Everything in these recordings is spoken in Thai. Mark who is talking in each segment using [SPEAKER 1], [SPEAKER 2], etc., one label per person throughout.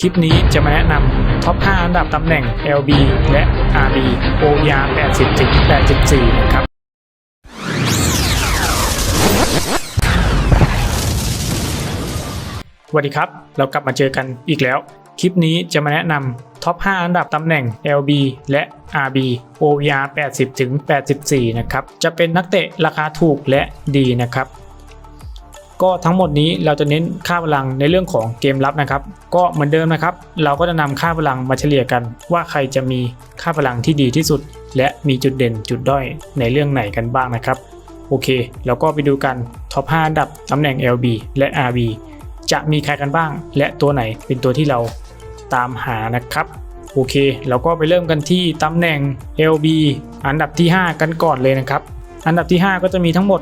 [SPEAKER 1] คลิปนี้จะมาแนะนำท็อป 5 อันดับตำแหน่ง LB และ RB OVR 80ถึง84 นะครับ สวัสดีครับ เรากลับมาเจอกันอีกแล้ว คลิปนี้จะมาแนะนำท็อป 5 อันดับตำแหน่ง LB และ RB OVR 80ถึง84 นะครับ จะเป็นนักเตะราคาถูกและดีนะครับ ก็ทั้งหมดนี้เราจะเน้นค่าพลังในเรื่องของเกมรับนะครับ ก็เหมือนเดิมนะครับ เราก็จะนำค่าพลังมาเฉลี่ยกัน ว่าใครจะมีค่าพลังที่ดีที่สุด และมีจุดเด่นจุดด้อยในเรื่องไหนกันบ้างนะครับ โอเค แล้วก็ไปดูกันท็อป 5 อันดับตำแหน่ง LB และ RB จะมีใครกันบ้าง และตัวไหนเป็นตัวที่เราตามหานะครับโอเค เราก็ไปเริ่มกันที่ตำแหน่ง LB อันดับที่ 5 กันก่อนเลยนะครับ อันดับที่ 5 ก็จะมีทั้งหมด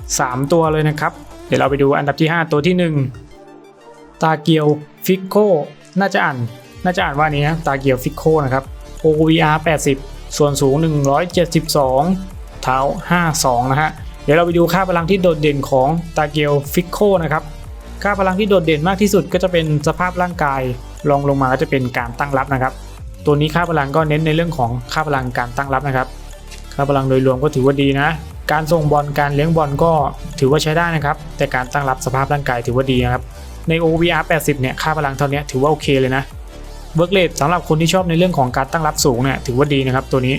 [SPEAKER 1] 3 ตัวเลยนะครับ เดี๋ยวเราไปดูอันดับที่ 5 ตัวที่ 1 ตาเกียวฟิกโคน่าจะอ่านน่าจะอ่านว่านี้นะตาเกียวฟิกโคนะครับ OVR 80 ส่วนสูง 172 เท้า 52 นะฮะ เดี๋ยวเราไปดูค่าพลังที่โดดเด่นของตาเกียวฟิกโคนะครับ ค่าพลังที่โดดเด่นมากที่สุดก็จะเป็นสภาพร่างกายรองลงมาก็จะเป็นการตั้งรับนะครับ ตัวนี้ค่าพลังก็เน้นในเรื่องของค่าพลังการตั้งรับนะครับ ค่าพลังโดยรวมก็ถือว่าดีนะ การส่งบอลการเลี้ยงบอลก็ถือว่าใช้ได้นะครับ แต่การตั้งรับสภาพร่างกายถือว่าดีนะครับ ใน OVR 80 เนี่ย ค่าพลังเท่านี้ถือว่าโอเคเลยนะเวิร์กเลทสำหรับคนที่ชอบในเรื่องของการตั้งรับสูงเนี่ยถือว่าดีนะครับตัวนี้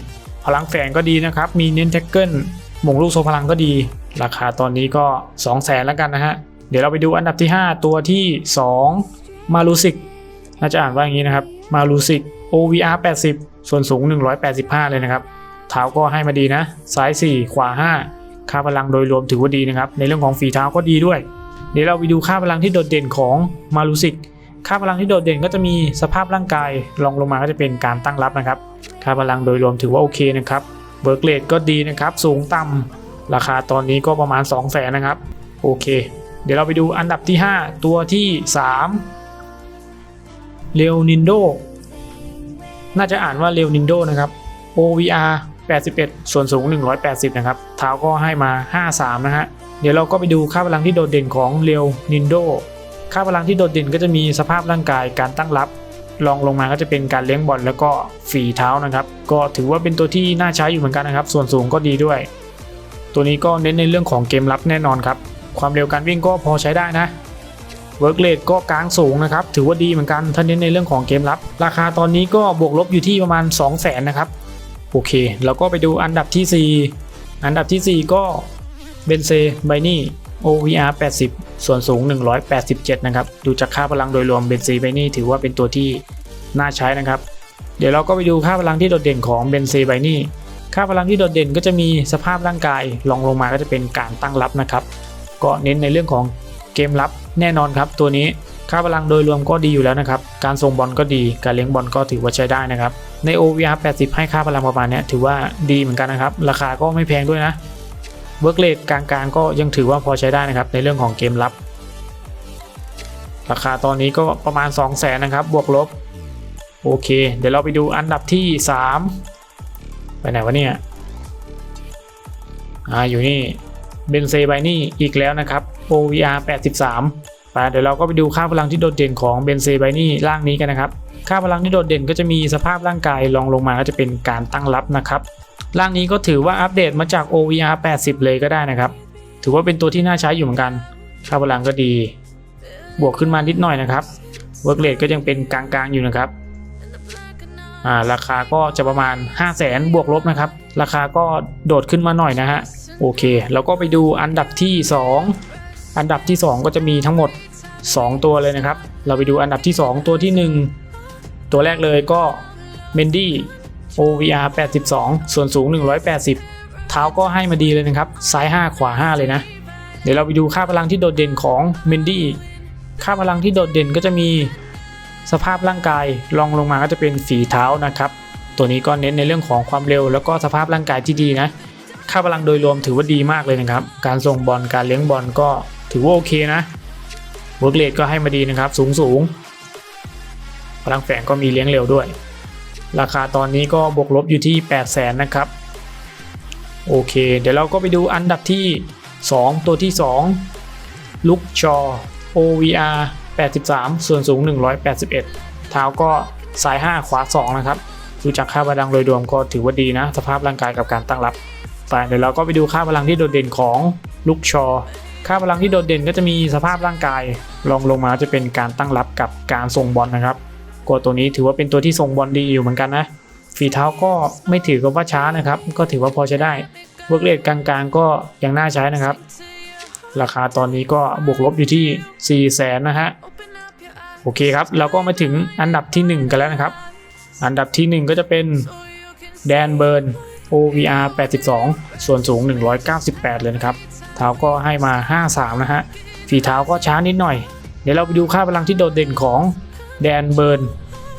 [SPEAKER 1] พลังแฝงก็ดีนะครับ มีเน้นแท็กเกิลหม่งลูกโซพลังก็ดี ราคาตอนนี้ก็ 2 0 0แสนแล้วกันนะฮะ เดี๋ยวเราไปดูอันดับที่ 5 ตัวที่ 2 มาลูซิกน่าจะอ่านว่าอย่างนี้นะครับ มาลูซิก OVR 80 ส่วนสูง 185 เลยนะครับ เท้าก็ให้มาดีนะ ซ้าย 4 ขวา 5 ค่าพลังโดยรวมถือว่าดีนะครับ ในเรื่องของฝีเท้าก็ดีด้วย เดี๋ยวเราไปดูค่าพลังที่โดดเด่นของมาลูซิก ค่าพลังที่โดดเด่นก็จะมีสภาพร่างกายรองลงมาก็จะเป็นการตั้งรับนะครับ ค่าพลังโดยรวมถือว่าโอเคนะครับ เบิร์กเลดก็ดีนะครับ สูงต่ำราคาตอนนี้ก็ประมาณ 2 0 0แสนนะครับ โอเค เดี๋ยวเราไปดูอันดับที่ 5 ตัวที่ 3 เลโอนินโด น่าจะอ่านว่าเลโอนินโดนะครับ OVR 81 ส่วนสูง 180 นะครับ เท้าก็ให้มา 53 นะฮะ เดี๋ยวเราก็ไปดูค่าพลังที่โดดเด่นของเลโอนินโด ค่าพลังที่โดดเด่นก็จะมีสภาพร่างกายการตั้งรับรองลงมาก็จะเป็นการเลี้ยงบอลแล้วก็ฝีเท้านะครับ ก็ถือว่าเป็นตัวที่น่าใช้อยู่เหมือนกันนะครับ ส่วนสูงก็ดีด้วย ตัวนี้ก็เน้นในเรื่องของเกมรับแน่นอนครับ ความเร็วการวิ่งก็พอใช้ได้นะเวิร์กเลดก็กลางสูงนะครับ ถือว่าดีเหมือนกันถ้าเน้นในเรื่องของเกมรับ ราคาตอนนี้ก็บวกลบอยู่ที่ประมาณ 2 0 0แสนนะครับ โอเค แล้วก็ไปดูอันดับที่ 4 อันดับทีสี่ 4 ก็เบนเซไบนี่ OVR 80 ส่วนสูง 187 นะครับ ดูจากค่าพลังโดยรวมเบนซีไบนี่ถือว่าเป็นตัวที่น่าใช้นะครับ เดี๋ยวเราก็ไปดูค่าพลังที่โดดเด่นของเบนซีไบนี่ ค่าพลังที่โดดเด่นก็จะมีสภาพร่างกายรองลงมาก็จะเป็นการตั้งรับนะครับ ก็เน้นในเรื่องของเกมรับแน่นอนครับ ตัวนี้ค่าพลังโดยรวมก็ดีอยู่แล้วนะครับ การส่งบอลก็ดี การเลี้ยงบอลก็ถือว่าใช้ได้นะครับ ใน OVR 80 ให้ค่าพลังประมาณเนี้ยถือว่าดีเหมือนกันนะครับ ราคาก็ไม่แพงด้วยนะเวิร์กเลทกลางๆ ก็ยังถือว่าพอใช้ได้นะครับ ในเรื่องของเกมรับ ราคาตอนนี้ก็ประมาณ 2 0 0แสนนะครับ บวกลบ โอเค เดี๋ยวเราไปดูอันดับที่ 3 ไปไหนวะเนี่ยอ่าอยู่นี่เบนเซไบนี่อีกแล้วนะครับ OVR 83ไปเดี๋ยวเราก็ไปดูค่าพลังที่โดดเด่นของเบนเซไบนี่ร่างนี้กันนะครับ ค่าพลังที่โดดเด่นก็จะมีสภาพร่างกายรองลงมาก็จะเป็นการตั้งรับนะครับร่างนี้ก็ถือว่าอัปเดตมาจาก OVR 80 เลยก็ได้นะครับ ถือว่าเป็นตัวที่น่าใช้อยู่เหมือนกัน ค่าพลังก็ดี บวกขึ้นมานิดหน่อยนะครับ เวิร์กเลทก็ยังเป็นกลางๆอยู่นะครับอ่าราคาก็จะประมาณ 5 0 0แสนบวกลบนะครับ ราคาก็โดดขึ้นมาหน่อยนะฮะ โอเค แล้วก็ไปดูอันดับที่ 2 อันดับที่ 2 ก็จะมีทั้งหมด 2 ตัวเลยนะครับ เราไปดูอันดับที่ 2 ตัวที่ 1 ตัวแรกเลยก็เมนดี้ OVR 82 ส่วนสูง 180 เท้าก็ให้มาดีเลยนะครับ ซ้าย 5 ขวา 5 เลยนะ เดี๋ยวเราไปดูค่าพลังที่โดดเด่นของเมนดี้ ค่าพลังที่โดดเด่นก็จะมีสภาพร่างกายรองลงมาก็จะเป็นฝีเท้านะครับ ตัวนี้ก็เน้นในเรื่องของความเร็ว แล้วก็สภาพร่างกายที่ดีนะ ค่าพลังโดยรวมถือว่าดีมากเลยนะครับ การส่งบอล การเลี้ยงบอลก็ถือว่าโอเคนะเวิร์กเลดก็ให้มาดีนะครับ สูงสูง พลังแฝงก็มีเลี้ยงเร็วด้วย ราคาตอนนี้ก็บวกลบอยู่ที่ 8 0 0แสนนะครับ โอเค เดี๋ยวเราก็ไปดูอันดับที่ 2 ตัวที่ 2 ลุกชอ OVR 83 ส่วนสูง 181 เท้าก็ซ้าย 5 ขวา 2 นะครับดูจากค่าพลังโดยรวมก็ถือว่าดีนะ สภาพร่างกายกับการตั้งรับไปเดี๋ยวเราก็ไปดูค่าพลังที่โดดเด่นของลูกชอ ค่าพลังที่โดดเด่นก็จะมีสภาพร่างกายรองลงมาจะเป็นการตั้งรับกับการส่งบอลนะครับ กตัวนี้ถือว่าเป็นตัวที่ส่งบอลดีอยู่เหมือนกันนะ ฝีเท้าก็ไม่ถือกับว่าช้านะครับ ก็ถือว่าพอใช้ได้เวิร์กเรทกลางๆ ก็ยังน่าใช้นะครับ ราคาตอนนี้ก็บวกลบอยู่ที่ 4 0 0แสนนะฮะ โอเคครับ เราก็มาถึงอันดับที่ 1 กันแล้วนะครับ อันดับที่ 1 ก็จะเป็นแดนเบิร์น OVR 82 ส่วนสูง 198 เลยนะครับ เท้าก็ให้มา 53 นะฮะ ฝีเท้าก็ช้านิดหน่อย เดี๋ยวเราไปดูค่าพลังที่โดดเด่นของ แดนเบิร์น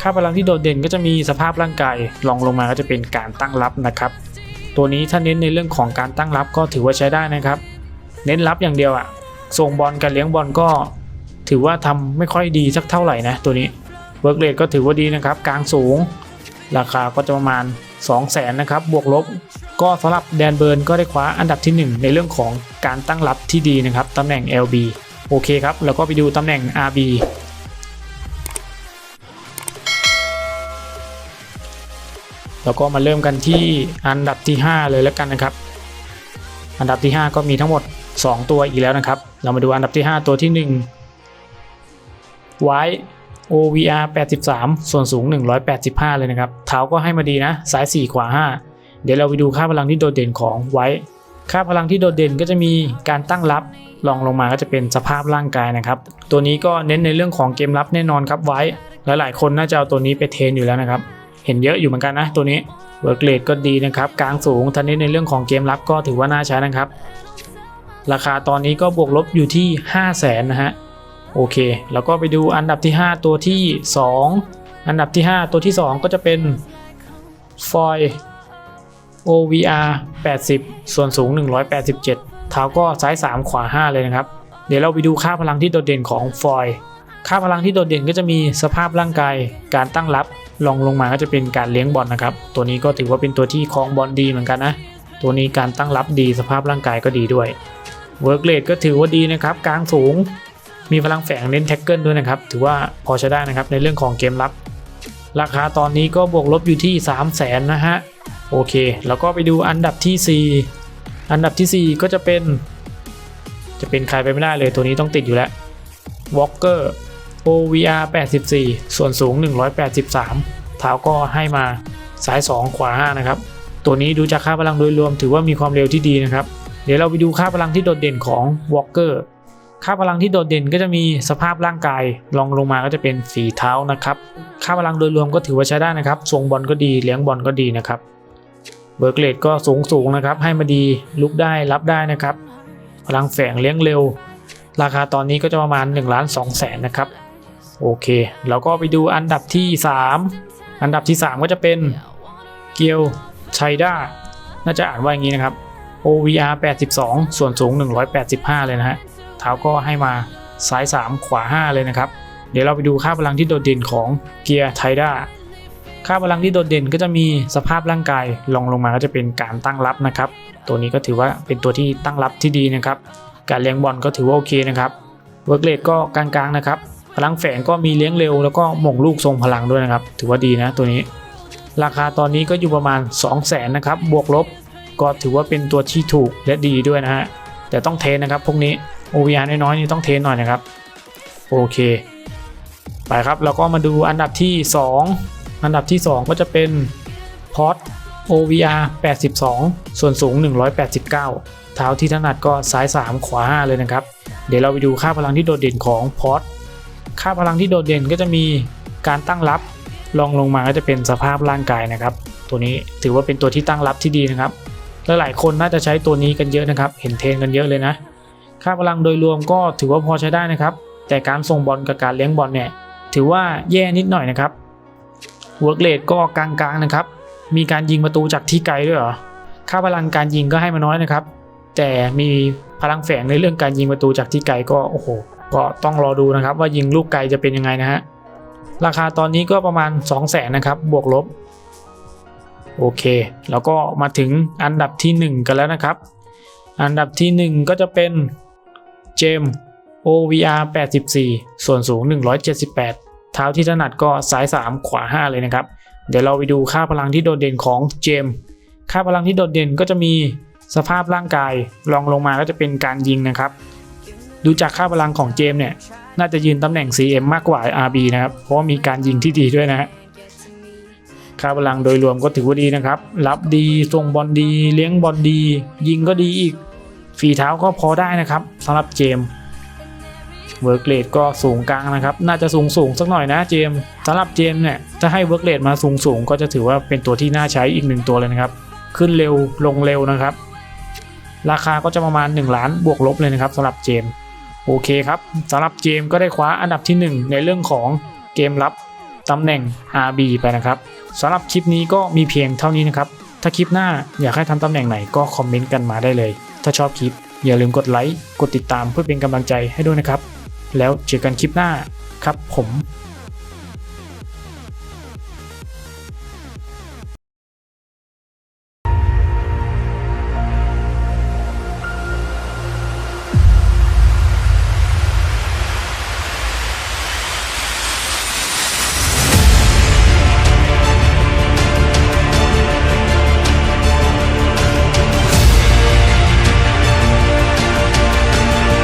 [SPEAKER 1] ค่าพลังที่โดดเด่นก็จะมีสภาพร่างกายรองลงมาก็จะเป็นการตั้งรับนะครับ ตัวนี้ถ้าเน้นในเรื่องของการตั้งรับก็ถือว่าใช้ได้นะครับ เน้นรับอย่างเดียวอะส่งบอลกับเลี้ยงบอลก็ ถือว่าทำไม่ค่อยดีสักเท่าไหร่นะตัวนี้เวิร์กเรทก็ถือว่าดีนะครับ กลางสูง ราคาก็จะประมาณ 2 0 0แสนนะครับ บวกลบ ก็สำหรับแดนเบิร์นก็ได้คว้าอันดับที่ 1 ในเรื่องของการตั้งรับที่ดีนะครับตำแหน่ง LB โอเคครับ แล้วก็ไปดูตำแหน่ง RB แล้วก็มาเริ่มกันที่อันดับที่ 5 เลยแล้วกันนะครับ อันดับที่ 5 ก็มีทั้งหมด 2 ตัวอีกแล้วนะครับ เรามาดูอันดับที่ 5 ตัวที่1ไว้ OVR 83 ส่วนสูง 185 เลยนะครับ เท้าก็ให้มาดีนะ ซ้าย 4 ขวา 5 เดี๋ยวเราไปดูค่าพลังที่โดดเด่นของไว้ ค่าพลังที่โดดเด่นก็จะมีการตั้งรับรองลงมาก็จะเป็นสภาพร่างกายนะครับ ตัวนี้ก็เน้นในเรื่องของเกมรับแน่นอนครับไว้ หลายๆ คนน่าจะเอาตัวนี้ไปเทรนอยู่แล้วนะครับ เห็นเยอะอยู่เหมือนกันนะตัวนี้เวิร์กเลดก็ดีนะครับกลางสูงทันนี้ในเรื่องของเกมรับก็ถือว่าน่าใช้นะครับ ราคาตอนนี้ก็บวกลบอยู่ที่ 5 0 0แสนนะฮะโอเค แล้วก็ไปดูอันดับที่ 5 ตัวที่ 2 อันดับที่ 5 ตัวที่ 2 ก็จะเป็นฟอย OVR 80 ส่วนสูง 187 เท้าก็ซ้าย 3 ขวา 5 เลยนะครับ เดี๋ยวเราไปดูค่าพลังที่โดดเด่นของฟอย ค่าพลังที่โดดเด่นก็จะมีสภาพร่างกาย การตั้งรับ ลองลงมาก็จะเป็นการเลี้ยงบอลนะครับ ตัวนี้ก็ถือว่าเป็นตัวที่คล้องบอลดีเหมือนกันนะ ตัวนี้การตั้งรับดีสภาพร่างกายก็ดีด้วยเวิร์กเลดก็ถือว่าดีนะครับ กลางสูง มีพลังแฝงเน้นแท็กเกิลด้วยนะครับ ถือว่าพอใช้ได้นะครับในเรื่องของเกมรับ ราคาตอนนี้ก็บวกลบอยู่ที่ 3 0 0แสนนะฮะ โอเค แล้วก็ไปดูอันดับที่ 4 อันดับทีสี่4 ก็จะเป็น จะเป็นใครไปไม่ได้เลยตัวนี้ต้องติดอยู่แล้ว Walker OVR 84 ส่วนสูง 183 เท้าก็ให้มาซ้าย 2 ขวา 5 นะครับ ตัวนี้ดูจากค่าพลังโดยรวมถือว่ามีความเร็วที่ดีนะครับ เดี๋ยวเราไปดูค่าพลังที่โดดเด่นของ Walker ค่าพลังที่โดดเด่นก็จะมีสภาพร่างกายรองลงมาก็จะเป็นฝีเท้านะครับ ค่าพลังโดยรวมก็ถือว่าใช้ได้นะครับทรงบอลก็ดีเลี้ยงบอลก็ดีนะครับเบิร์กเลดก็สูงสูงนะครับ ให้มาดีลุกได้รับได้นะครับ พลังแฝงเลี้ยงเร็ว ราคาตอนนี้ก็จะประมาณ1ล้าน2แสนนะครับ โอเค แล้วก็ไปดูอันดับที่ 3 อันดับที่ 3 ก็จะเป็นเกียวชัยด้าน่าจะอ่านว่าอย่างนี้นะครับ OVR 82 ส่วนสูง 185 เลยนะฮะ เท้าก็ให้มาซ้าย 3 ขวา 5 เลยนะครับ เดี๋ยวเราไปดูค่าพลังที่โดดเด่นของเกียร์ไทด้าค่าพลังที่โดดเด่นก็จะมีสภาพร่างกายลองลงมาก็จะเป็นการตั้งรับนะครับ ตัวนี้ก็ถือว่าเป็นตัวที่ตั้งรับที่ดีนะครับ การเลี้ยงบอลก็ถือว่าโอเคนะครับ เวิร์กเลดก็กลางๆนะครับ พลังแฝงก็มีเลี้ยงเร็วแล้วก็หม่งลูกทรงพลังด้วยนะครับ ถือว่าดีนะตัวนี้ ราคาตอนนี้ก็อยู่ประมาณ 2 0 0แสนนะครับ บวกลบก็ถือว่าเป็นตัวที่ถูกและดีด้วยนะฮะ แต่ต้องเทนนะครับพวกนี้ OVR น้อยๆนี่ต้องเทนหน่อยนะครับ โอเค ไปครับเราก็มาดูอันดับที่ 2 อันดับที่ 2 ก็จะเป็นพอ t OVR 82 ส่วนสูง 189 เท้าที่ถนัดก็ซ้าย 3 ขวา 5 เลยนะครับ เดี๋ยวเราไปดูค่าพลังที่โดดเด่นของพอ t ค่าพลังที่โดดเด่นก็จะมีการตั้งรับลองลงมาก็จะเป็นสภาพร่างกายนะครับ ตัวนี้ถือว่าเป็นตัวที่ตั้งรับที่ดีนะครับและหลายคนน่าจะใช้ตัวนี้กันเยอะนะครับ เห็นเทรนกันเยอะเลยนะ ค่าพลังโดยรวมก็ถือว่าพอใช้ได้นะครับ แต่การส่งบอลกับการเลี้ยงบอลเนี่ยถือว่าแย่นิดหน่อยนะครับเวิร์กเลดก็กลางๆนะครับ มีการยิงประตูจากที่ไกลด้วยเหรอ ค่าพลังการยิงก็ให้มาน้อยนะครับ แต่มีพลังแฝงในเรื่องการยิงประตูจากที่ไกลก็โอ้โห ก็ต้องรอดูนะครับว่ายิงลูกไกลจะเป็นยังไงนะฮะ ราคาตอนนี้ก็ประมาณ 2 0 0แสนนะครับ บวกลบ โอเค แล้วก็มาถึงอันดับที่ 1 กันแล้วนะครับ อันดับที่ 1 ก็จะเป็นเจม OVR 84 ส่วนสูง 178 เท้าที่ถนัดก็ซ้าย 3 ขวา 5 เลยนะครับ เดี๋ยวเราไปดูค่าพลังที่โดดเด่นของเจม ค่าพลังที่โดดเด่นก็จะมีสภาพร่างกายรองลงมาก็จะเป็นการยิงนะครับ ดูจากค่าพลังของเจมส์เนี่ย น่าจะยืนตำแหน่ง CM มากกว่า RB นะครับ เพราะว่ามีการยิงที่ดีด้วยนะฮะค่าพลังโดยรวมก็ถือว่าดีนะครับ รับดีส่งบอลดี เลี้ยงบอลดี ยิงก็ดีอีก ฝีเท้าก็พอได้นะครับสำหรับเจมส์เวิร์กเลดก็สูงกลางนะครับ น่าจะสูงสูงสักหน่อยนะเจมส์สำหรับเจมส์เนี่ยถ้าให้เวิร์กเลดมาสูงสูงก็จะถือว่าเป็นตัวที่น่าใช้อีกหนึ่งตัวเลยนะครับ ขึ้นเร็วลงเร็วนะครับ ราคาก็จะประมาณ 1 ล้านบวกลบเลยนะครับสำหรับเจมส์ โอเคครับสำหรับเจมก็ได้คว้าอันดับทีหนึ่1 ในเรื่องของเกมรับตำแหน่ง RB ไปนะครับสำหรับคลิปนี้ก็มีเพียงเท่านี้นะครับ ถ้าคลิปหน้าอยากให้ทำตำแหน่งไหนก็คอมเมนต์กันมาได้เลย ถ้าชอบคลิปอย่าลืมกดไลค์ กดติดตามเพื่อเป็นกำลังใจให้ด้วยนะครับ แล้วเจอกันคลิปหน้าครับผม